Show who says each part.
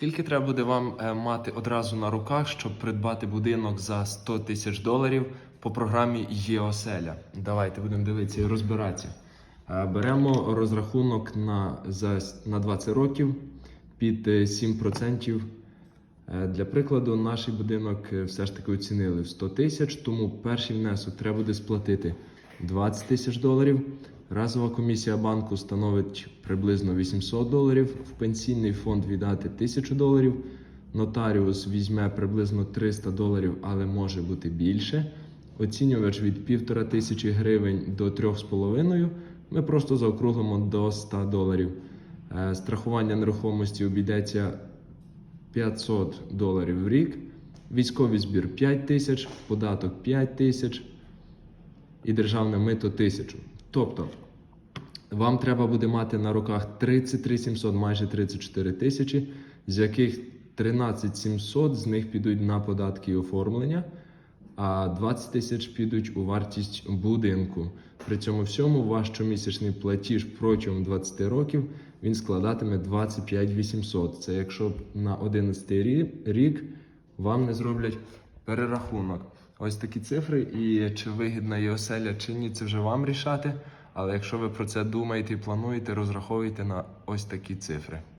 Speaker 1: Скільки треба буде вам е, мати одразу на руках, щоб придбати будинок за 100 тисяч доларів по програмі ЄОселя? Давайте будемо дивитися і розбиратися. Е, Беремо розрахунок на, за, на 20 років під е, 7%. Е, Для прикладу, наш будинок все ж таки оцінили в 100 тисяч, тому перший внесок треба буде сплатити 20 тисяч доларів. Разова комісія банку становить приблизно 800 доларів. В пенсійний фонд віддати 1000 доларів. Нотаріус візьме приблизно 300 доларів, але може бути більше. Оцінювач від 1500 тисячі гривень до 3,5. Ми просто заокруглимо до 100 доларів. Е, Страхування нерухомості обійдеться 500 доларів в рік, військовий збір 5 тисяч, податок 5 тисяч і державне мито 1000. Тобто вам треба буде мати на руках 33 700, майже 34 тисячі, з яких 13 700 з них підуть на податки і оформлення, а 20 тисяч підуть у вартість будинку. При цьому всьому ваш щомісячний платіж протягом 20 років він складатиме 25 800. Це якщо на 11 рік вам не зроблять перерахунок. Ось такі цифри, і чи вигідна є оселя, чи ні, це вже вам рішати. Але якщо ви про це думаєте і плануєте, розраховуйте на ось такі цифри.